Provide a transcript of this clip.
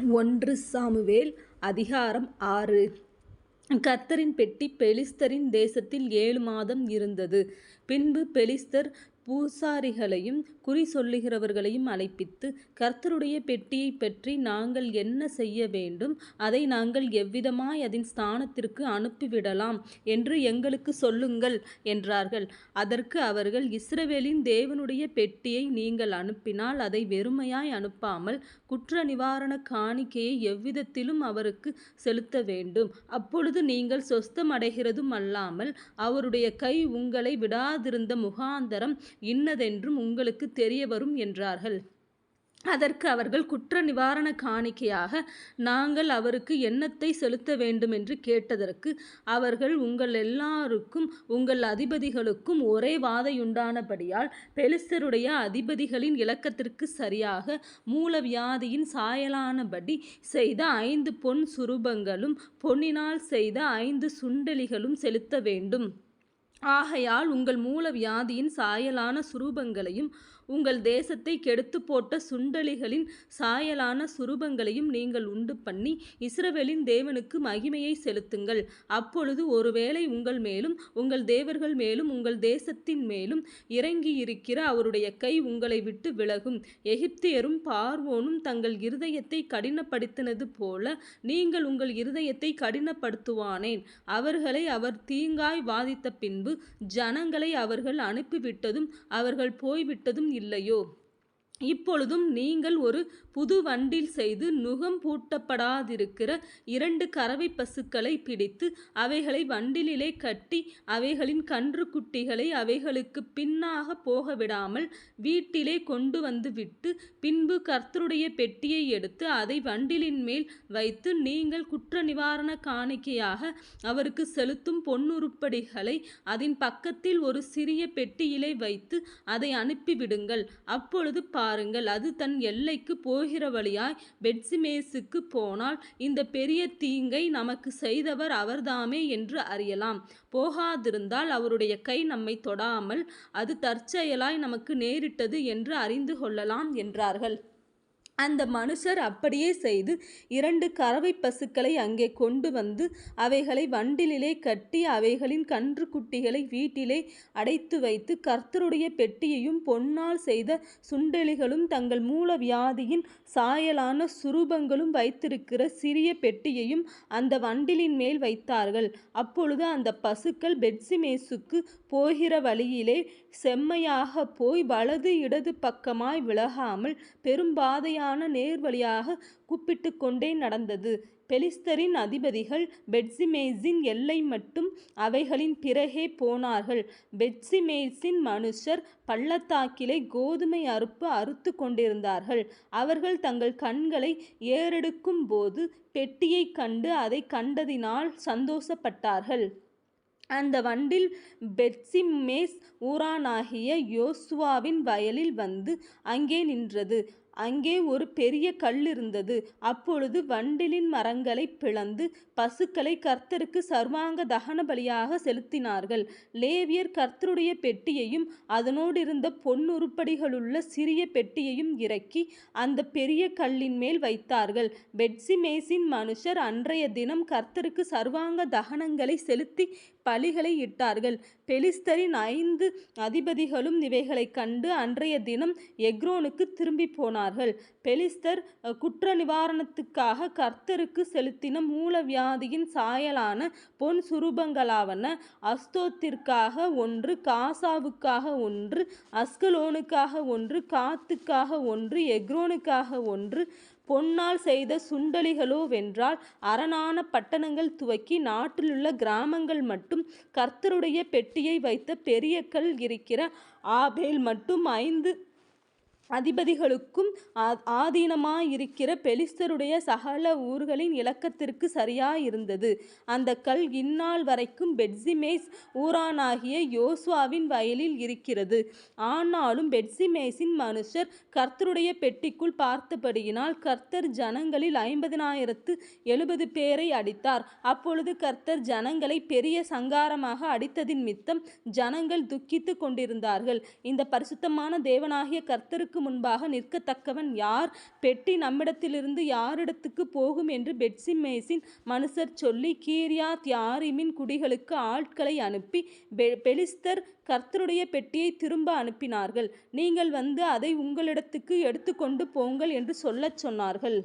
ஒன்று சாமுவேல் அதிகாரம் ஆறு கர்த்தரின் பெட்டி பெலிஸ்தரின் தேசத்தில் ஏழு மாதம் இருந்தது. பின்பு பெலிஸ்தர் பூசாரிகளையும் குறி சொல்லுகிறவர்களையும் அழைப்பித்து கர்த்தருடைய பெட்டியைப் பற்றி நாங்கள் என்ன செய்ய வேண்டும்? அதை நாங்கள் எவ்விதமாய் அதன் ஸ்தானத்திற்கு அனுப்பிவிடலாம் என்று எங்களுக்கு சொல்லுங்கள் என்றார்கள். அதற்கு அவர்கள் இஸ்ரவேலின் தேவனுடைய பெட்டியை நீங்கள் அனுப்பினால் அதை வெறுமையாய் அனுப்பாமல் குற்ற நிவாரண காணிக்கையை எவ்விதத்திலும் அவருக்கு செலுத்த வேண்டும். அப்பொழுது நீங்கள் சொஸ்தமடைகிறதுமல்லாமல் அவருடைய கை உங்களை விடாதிருந்த முகாந்தரம் இன்னதென்றும் உங்களுக்குத் தெரியவரும் என்றார்கள். அதற்கு அவர்கள் குற்ற நிவாரண காணிக்கையாக நாங்கள் அவருக்கு எண்ணத்தை செலுத்த வேண்டுமென்று கேட்டதற்கு அவர்கள் உங்களெல்லாருக்கும் உங்கள் அதிபதிகளுக்கும் ஒரே வாதையுண்டானபடியால் பெலிஸ்தருடைய அதிபதிகளின் இலக்கத்திற்கு சரியாக மூலவியாதியின் சாயலானபடி செய்த ஐந்து பொன் சுரூபங்களும் பொன்னினால் செய்த ஐந்து சுண்டெலிகளும் செலுத்த வேண்டும். ஆகையால் உங்கள் மூல வியாதியின் சாயலான சுரூபங்களையும் உங்கள் தேசத்தைக் கெடுத்துப்போட்ட சுண்டலிகளின் சாயலான சுரூபங்களையும் நீங்கள் உண்டு பண்ணி இஸ்ரவேலின் தேவனுக்கு மகிமையை செலுத்துங்கள். அப்பொழுது ஒருவேளை உங்கள் மேலும் உங்கள் தேவர்கள் மேலும் உங்கள் தேசத்தின் மேலும் இறங்கியிருக்கிற அவருடைய கை உங்களை விட்டு விலகும். எகிப்தியரும் பார்வோனும் தங்கள் இருதயத்தை கடினப்படுத்தினது போல நீங்கள் உங்கள் இருதயத்தை கடினப்படுத்துவானேன். அவர்களை அவர் தீங்காய் வாதித்த பின்பு ஜனங்களை அவர்கள் அனுப்பிவிட்டதும் அவர்கள் போய்விட்டதும் இல்லையோ? இப்பொழுதும் நீங்கள் ஒரு புது வண்டில் செய்து நுகம் பூட்டப்படாதிருக்கிற இரண்டு கறவைப் பசுக்களை பிடித்து அவைகளை வண்டிலிலே கட்டி அவைகளின் கன்றுக்குட்டிகளை அவைகளுக்குப் பின்னாகப் போகவிடாமல் வீட்டிலே கொண்டு வந்துவிட்டு பின்பு கர்த்தருடைய பெட்டியை எடுத்து அதை வண்டிலின் மேல் வைத்து நீங்கள் குற்ற நிவாரண காணிக்கையாக அவருக்கு செலுத்தும் பொன்னுருப்படிகளை அதன் பக்கத்தில் ஒரு சிறிய பெட்டியிலே வைத்து அதை அனுப்பிவிடுங்கள். அப்பொழுது பாருங்கள் அது தன் எல்லைக்கு போகிற வழியாய் பெத்சிமேசுக்குப் போனால் இந்த பெரிய தீங்கை நமக்கு செய்தவர் அவர்தாமே என்று அறியலாம். போகாதிருந்தால் அவருடைய கை நம்மை தொடாமல் அது தற்செயலாய் நமக்கு நேரிட்டது என்று அறிந்து கொள்ளலாம் என்றார்கள். அந்த மனுஷர் அப்படியே செய்து இரண்டு கறவைப் பசுக்களை அங்கே கொண்டு வந்து அவைகளை வண்டிலிலே கட்டி அவைகளின் கன்று குட்டிகளை வீட்டிலே அடைத்து வைத்து கர்த்தருடைய பெட்டியையும் பொன்னால் செய்த சுண்டெலிகளும் தங்கள் மூல வியாதியின் சாயலான சுரூபங்களும் வைத்திருக்கிற சிறிய பெட்டியையும் அந்த வண்டிலின் மேல் வைத்தார்கள். அப்பொழுது அந்த பசுக்கள் பெட்சிமேசுக்கு போகிற வழியிலே செம்மையாகப் போய் வலது இடது பக்கமாய் விலகாமல் பெரும்பாதையான நேர்வழியாகக் கூப்பிட்டுக்கொண்டே நடந்தது. பெலிஸ்தரின் அதிபதிகள் பெட்சிமேஸின் எல்லை மட்டும் அவைகளின் பிறகே போனார்கள். பெட்சிமேஸின் மனுஷர் பள்ளத்தாக்கிலே கோதுமை அறுப்பு அறுத்து கொண்டிருந்தார்கள். அவர்கள் தங்கள் கண்களை ஏறெடுக்கும் போது பெட்டியைக் கண்டு அதை கண்டதினால் சந்தோஷப்பட்டார்கள். அந்த வண்டில் பெட்சிமேஸ் ஊரானாகிய யோசுவாவின் வயலில் வந்து அங்கே நின்றது. அங்கே ஒரு பெரிய கல் இருந்தது அப்பொழுது வண்டிலின் மரங்களைப் பிளந்து பசுக்களை கர்த்தருக்கு சர்வாங்க தகன பலியாக செலுத்தினார்கள். லேவியர் கர்த்தருடைய பெட்டியையும் அதனோடிருந்த பொன்னுருப்படிகளுள்ள சிறிய பெட்டியையும் இறக்கி அந்த பெரிய கல்லின் மேல் வைத்தார்கள். பெட்சிமேசின் மனுஷர் அன்றைய தினம் கர்த்தருக்கு சர்வாங்க தகனங்களை செலுத்தி பலிகளை இட்டார்கள். பெலிஸ்தரின் ஐந்து அதிபதிகளும் இவைகளைக் கண்டு அன்றைய தினம் எக்ரோனுக்குத் திரும்பிப் போனார்கள். பெலிஸ்தர் குற்ற நிவாரணத்துக்காக கர்த்தருக்கு செலுத்தின மூலவியாதியின் சாயலான பொன் சுரூபங்களாவன அஸ்தோத்திற்காக ஒன்று காசாவுக்காக ஒன்று அஸ்கலோனுக்காக ஒன்று காத்துக்காக ஒன்று எக்ரோனுக்காக ஒன்று பொன்னால் செய்த சுண்டலிகளோ வென்றால் அரணான பட்டணங்கள் துவக்கி நாட்டிலுள்ள கிராமங்கள் மட்டும் கர்த்தருடைய பெட்டியை வைத்த பெரிய கல் இருக்கிற ஆபேல் மட்டும் ஐந்து அதிபதிகளுக்கும் ஆதீனமாயிருக்கிற பெலிஸ்தருடைய சகல ஊர்களின் இலக்கத்திற்குச் சரியாயிருந்தது. அந்த கல் இந்நாள் வரைக்கும் பெட்ஸிமேஸ் ஊரானாகிய யோசுவாவின் வயலில் இருக்கிறது. ஆனாலும் பெட்சிமேஸின் மனுஷர் கர்த்தருடைய பெட்டிக்குள் பார்த்தபடியினால் கர்த்தர் ஜனங்களில் ஐம்பதினாயிரத்து எழுபது பேரை அடித்தார். அப்பொழுது கர்த்தர் ஜனங்களை பெரிய சங்காரமாக அடித்ததினிமித்தம் ஜனங்கள் துக்கித்துக் கொண்டிருந்தார்கள். இந்த பரிசுத்தமான தேவனாகிய கர்த்தருக்கு முன்பாக நிற்கத்தக்கவன் யார்? பெட்டி நம்மிடத்திலிருந்து யாரிடத்துக்கு போகும் என்று பெத்ஷிமேசின் மனுஷர் சொல்லி கீரியாத் யாரிமின் குடிகளுக்கு ஆட்களை அனுப்பி பெலிஸ்தர் கர்த்தருடைய பெட்டியை திரும்ப அனுப்பினார்கள். நீங்கள் வந்து அதை உங்களிடத்துக்கு எடுத்துக்கொண்டு போங்கள் என்று சொல்லச் சொன்னார்கள்.